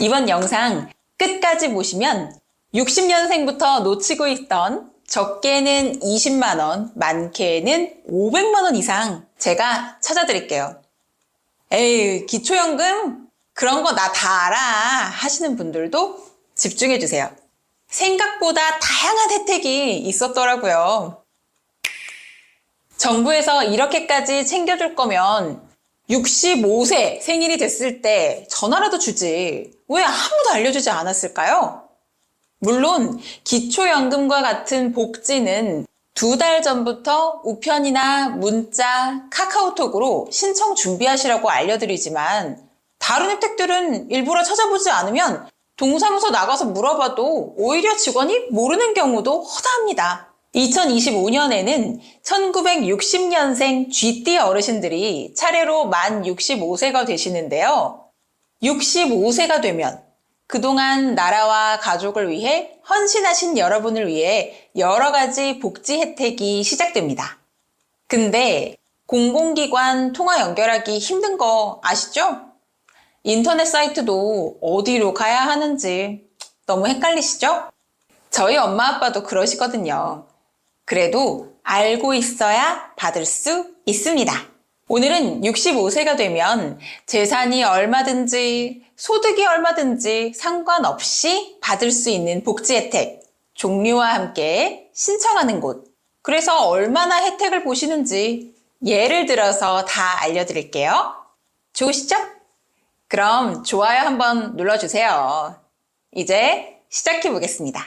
이번 영상 끝까지 보시면 60년생부터 놓치고 있던 적게는 20만원, 많게는 500만원 이상 제가 찾아드릴게요. 에이, 기초연금? 그런 거 나 다 알아. 하시는 분들도 집중해주세요. 생각보다 다양한 혜택이 있었더라고요. 정부에서 이렇게까지 챙겨줄 거면 65세 생일이 됐을 때 전화라도 주지. 왜 아무도 알려주지 않았을까요? 물론 기초연금과 같은 복지는 두 달 전부터 우편이나 문자, 카카오톡으로 신청 준비하시라고 알려드리지만 다른 혜택들은 일부러 찾아보지 않으면 동사무소 나가서 물어봐도 오히려 직원이 모르는 경우도 허다합니다. 2025년에는 1960년생 쥐띠 어르신들이 차례로 만 65세가 되시는데요. 65세가 되면 그동안 나라와 가족을 위해 헌신하신 여러분을 위해 여러 가지 복지 혜택이 시작됩니다. 근데 공공기관 통화 연결하기 힘든 거 아시죠? 인터넷 사이트도 어디로 가야 하는지 너무 헷갈리시죠? 저희 엄마 아빠도 그러시거든요. 그래도 알고 있어야 받을 수 있습니다. 오늘은 65세가 되면 재산이 얼마든지 소득이 얼마든지 상관없이 받을 수 있는 복지 혜택, 종류와 함께 신청하는 곳. 그래서 얼마나 혜택을 보시는지 예를 들어서 다 알려드릴게요. 좋으시죠? 그럼 좋아요 한번 눌러주세요. 이제 시작해 보겠습니다.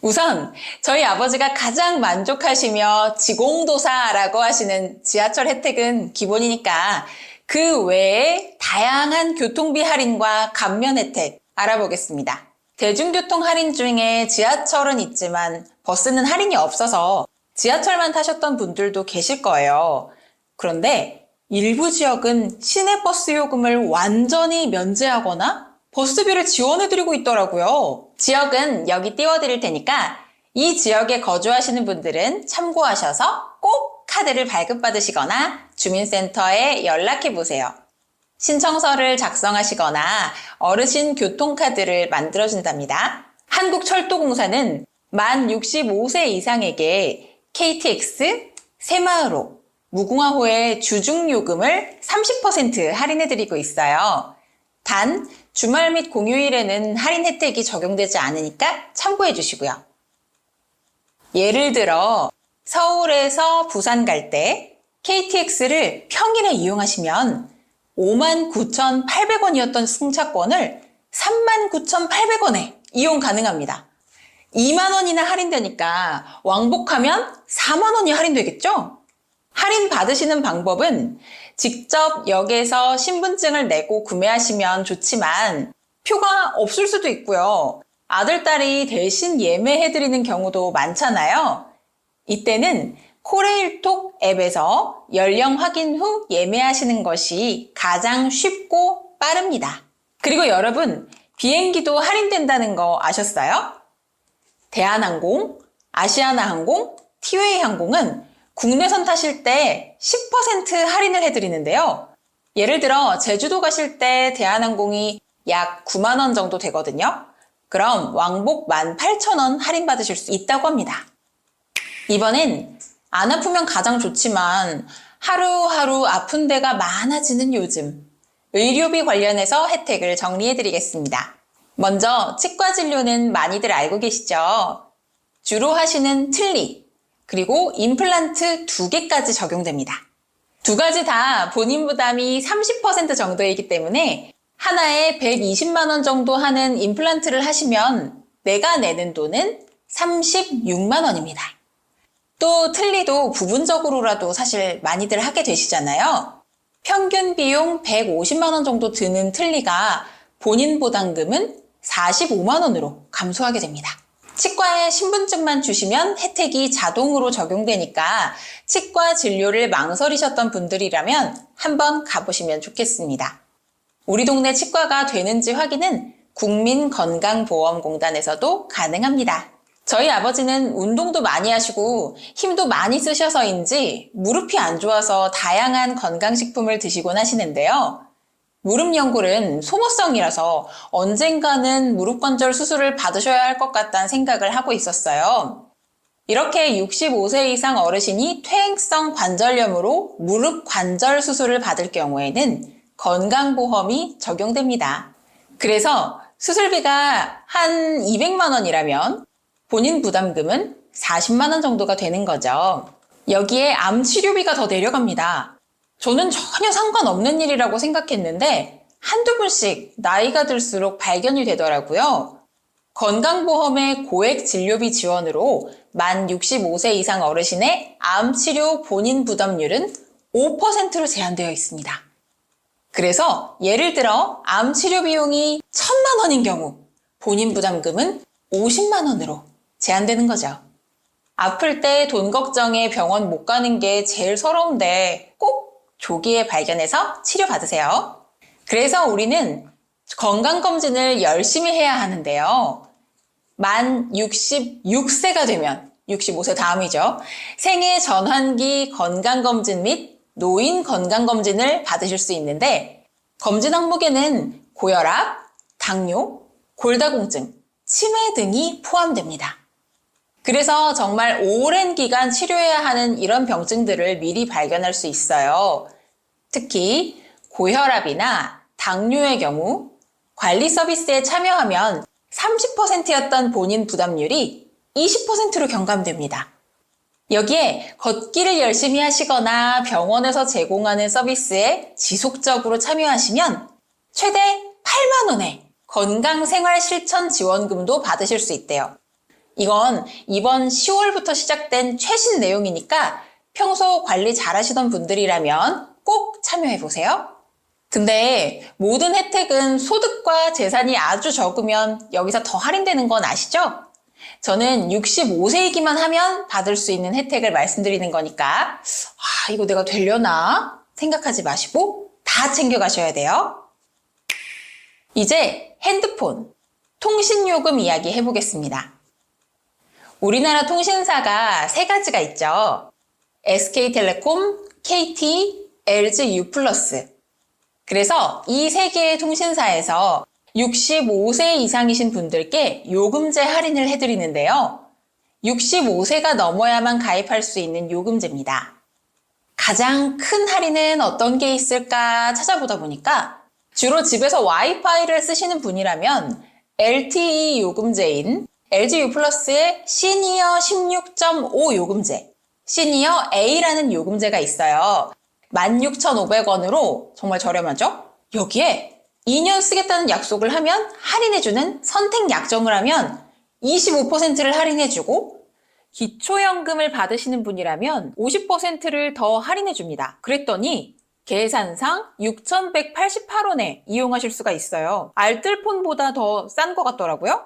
우선 저희 아버지가 가장 만족하시며 지공도사라고 하시는 지하철 혜택은 기본이니까 그 외에 다양한 교통비 할인과 감면 혜택 알아보겠습니다. 대중교통 할인 중에 지하철은 있지만 버스는 할인이 없어서 지하철만 타셨던 분들도 계실 거예요. 그런데 일부 지역은 시내 버스 요금을 완전히 면제하거나 버스비를 지원해드리고 있더라고요. 지역은 여기 띄워드릴 테니까 이 지역에 거주하시는 분들은 참고하셔서 꼭 카드를 발급받으시거나 주민센터에 연락해 보세요. 신청서를 작성하시거나 어르신 교통카드를 만들어준답니다. 한국철도공사는 만 65세 이상에게 KTX, 새마을호, 무궁화호의 주중요금을 30% 할인해드리고 있어요. 단 주말 및 공휴일에는 할인 혜택이 적용되지 않으니까 참고해 주시고요. 예를 들어 서울에서 부산 갈 때 KTX를 평일에 이용하시면 59,800원이었던 승차권을 39,800원에 이용 가능합니다. 2만 원이나 할인되니까 왕복하면 4만 원이 할인되겠죠? 할인 받으시는 방법은 직접 역에서 신분증을 내고 구매하시면 좋지만 표가 없을 수도 있고요. 아들, 딸이 대신 예매해드리는 경우도 많잖아요. 이때는 코레일톡 앱에서 연령 확인 후 예매하시는 것이 가장 쉽고 빠릅니다. 그리고 여러분, 비행기도 할인된다는 거 아셨어요? 대한항공, 아시아나항공, 티웨이 항공은 국내선 타실 때 10% 할인을 해드리는데요. 예를 들어 제주도 가실 때 대한항공이 약 9만 원 정도 되거든요. 그럼 왕복 18,000원 할인 받으실 수 있다고 합니다. 이번엔 안 아프면 가장 좋지만 하루하루 아픈 데가 많아지는 요즘 의료비 관련해서 혜택을 정리해 드리겠습니다. 먼저 치과 진료는 많이들 알고 계시죠? 주로 하시는 틀니, 그리고 임플란트 두 개까지 적용됩니다. 두 가지 다 본인 부담이 30% 정도이기 때문에 하나에 120만 원 정도 하는 임플란트를 하시면 내가 내는 돈은 36만 원입니다. 또 틀리도 부분적으로라도 사실 많이들 하게 되시잖아요. 평균 비용 150만 원 정도 드는 틀리가 본인 부담금은 45만 원으로 감소하게 됩니다. 치과에 신분증만 주시면 혜택이 자동으로 적용되니까 치과 진료를 망설이셨던 분들이라면 한번 가보시면 좋겠습니다. 우리 동네 치과가 되는지 확인은 국민건강보험공단에서도 가능합니다. 저희 아버지는 운동도 많이 하시고 힘도 많이 쓰셔서인지 무릎이 안 좋아서 다양한 건강식품을 드시곤 하시는데요. 무릎 연골은 소모성이라서 언젠가는 무릎 관절 수술을 받으셔야 할 것 같다는 생각을 하고 있었어요. 이렇게 65세 이상 어르신이 퇴행성 관절염으로 무릎 관절 수술을 받을 경우에는 건강보험이 적용됩니다. 그래서 수술비가 한 200만 원이라면 본인 부담금은 40만 원 정도가 되는 거죠. 여기에 암 치료비가 더 내려갑니다. 저는 전혀 상관없는 일이라고 생각했는데 한두 분씩 나이가 들수록 발견이 되더라고요. 건강보험의 고액 진료비 지원으로 만 65세 이상 어르신의 암 치료 본인 부담률은 5%로 제한되어 있습니다. 그래서 예를 들어 암 치료 비용이 1000만 원인 경우 본인 부담금은 50만 원으로 제한되는 거죠. 아플 때 돈 걱정에 병원 못 가는 게 제일 서러운데 꼭 조기에 발견해서 치료받으세요. 그래서 우리는 건강검진을 열심히 해야 하는데요. 만 66세가 되면 65세 다음이죠. 생애 전환기 건강검진 및 노인 건강검진을 받으실 수 있는데 검진 항목에는 고혈압, 당뇨, 골다공증, 치매 등이 포함됩니다. 그래서 정말 오랜 기간 치료해야 하는 이런 병증들을 미리 발견할 수 있어요. 특히 고혈압이나 당뇨의 경우 관리 서비스에 참여하면 30%였던 본인 부담률이 20%로 경감됩니다. 여기에 걷기를 열심히 하시거나 병원에서 제공하는 서비스에 지속적으로 참여하시면 최대 8만원의 건강생활실천지원금도 받으실 수 있대요. 이건 이번 10월부터 시작된 최신 내용이니까 평소 관리 잘 하시던 분들이라면 꼭 참여해 보세요. 근데 모든 혜택은 소득과 재산이 아주 적으면 여기서 더 할인되는 건 아시죠? 저는 65세이기만 하면 받을 수 있는 혜택을 말씀드리는 거니까 아, 이거 내가 되려나 생각하지 마시고 다 챙겨가셔야 돼요. 이제 핸드폰, 통신요금 이야기 해보겠습니다. 우리나라 통신사가 세 가지가 있죠. SK텔레콤, KT, LG U+. 그래서 이 세 개의 통신사에서 65세 이상이신 분들께 요금제 할인을 해드리는데요. 65세가 넘어야만 가입할 수 있는 요금제입니다. 가장 큰 할인은 어떤 게 있을까 찾아보다 보니까 주로 집에서 와이파이를 쓰시는 분이라면 LTE 요금제인 LG U 플러스의 시니어 16.5 요금제, 시니어 A라는 요금제가 있어요. 16,500원으로 정말 저렴하죠? 여기에 2년 쓰겠다는 약속을 하면 할인해주는 선택 약정을 하면 25%를 할인해주고 기초연금을 받으시는 분이라면 50%를 더 할인해줍니다. 그랬더니 계산상 6,188원에 이용하실 수가 있어요. 알뜰폰보다 더 싼 것 같더라고요.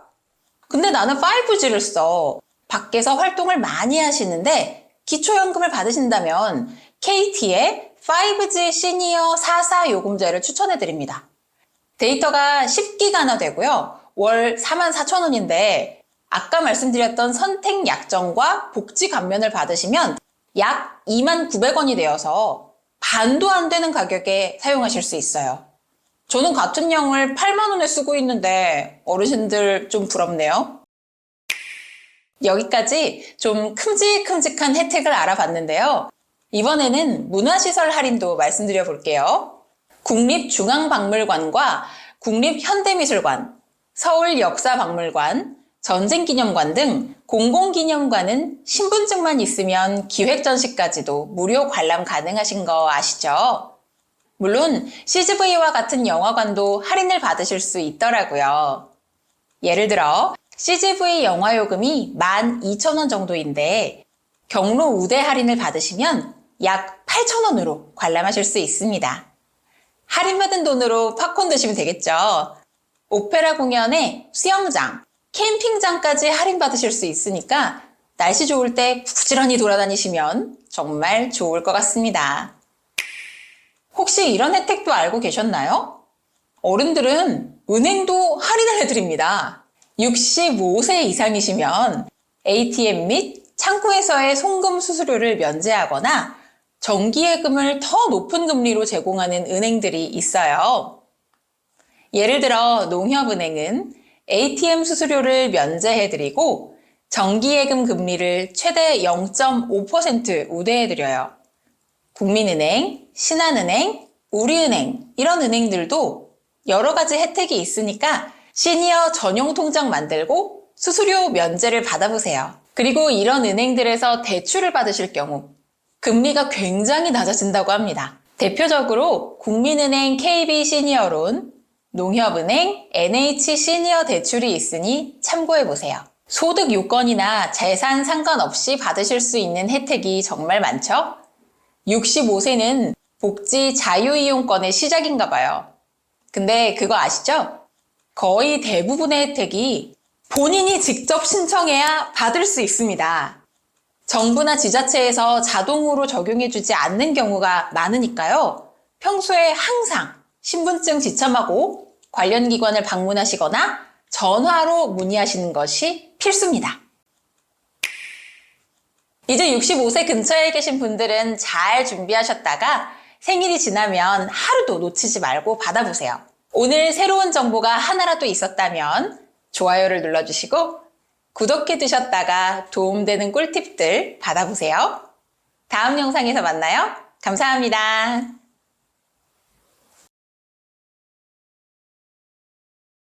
근데 나는 5G를 써. 밖에서 활동을 많이 하시는데 기초연금을 받으신다면 KT의 5G 시니어 44 요금제를 추천해 드립니다. 데이터가 10기가나 되고요. 월 44,000원인데 아까 말씀드렸던 선택 약정과 복지 감면을 받으시면 약 29,900원이 되어서 반도 안 되는 가격에 사용하실 수 있어요. 저는 같은 양을 8만 원에 쓰고 있는데 어르신들 좀 부럽네요. 여기까지 좀 큼직큼직한 혜택을 알아봤는데요. 이번에는 문화시설 할인도 말씀드려 볼게요. 국립중앙박물관과 국립현대미술관, 서울역사박물관, 전쟁기념관 등 공공기념관은 신분증만 있으면 기획전시까지도 무료 관람 가능하신 거 아시죠? 물론 CGV와 같은 영화관도 할인을 받으실 수 있더라고요. 예를 들어 CGV 영화 요금이 12,000원 정도인데 경로 우대 할인을 받으시면 약 8,000원으로 관람하실 수 있습니다. 할인받은 돈으로 팝콘 드시면 되겠죠. 오페라 공연에 수영장, 캠핑장까지 할인받으실 수 있으니까 날씨 좋을 때 부지런히 돌아다니시면 정말 좋을 것 같습니다. 혹시 이런 혜택도 알고 계셨나요? 어른들은 은행도 할인을 해드립니다. 65세 이상이시면 ATM 및 창구에서의 송금 수수료를 면제하거나 정기예금을 더 높은 금리로 제공하는 은행들이 있어요. 예를 들어 농협은행은 ATM 수수료를 면제해드리고 정기예금 금리를 최대 0.5% 우대해드려요. 국민은행, 신한은행, 우리은행 이런 은행들도 여러 가지 혜택이 있으니까 시니어 전용 통장 만들고 수수료 면제를 받아보세요. 그리고 이런 은행들에서 대출을 받으실 경우 금리가 굉장히 낮아진다고 합니다. 대표적으로 국민은행 KB 시니어론, 농협은행 NH 시니어 대출이 있으니 참고해 보세요. 소득 요건이나 재산 상관없이 받으실 수 있는 혜택이 정말 많죠? 65세는 복지 자유이용권의 시작인가 봐요. 근데 그거 아시죠? 거의 대부분의 혜택이 본인이 직접 신청해야 받을 수 있습니다. 정부나 지자체에서 자동으로 적용해주지 않는 경우가 많으니까요. 평소에 항상 신분증 지참하고 관련 기관을 방문하시거나 전화로 문의하시는 것이 필수입니다. 이제 65세 근처에 계신 분들은 잘 준비하셨다가 생일이 지나면 하루도 놓치지 말고 받아보세요. 오늘 새로운 정보가 하나라도 있었다면 좋아요를 눌러주시고 구독해 두셨다가 도움되는 꿀팁들 받아보세요. 다음 영상에서 만나요. 감사합니다.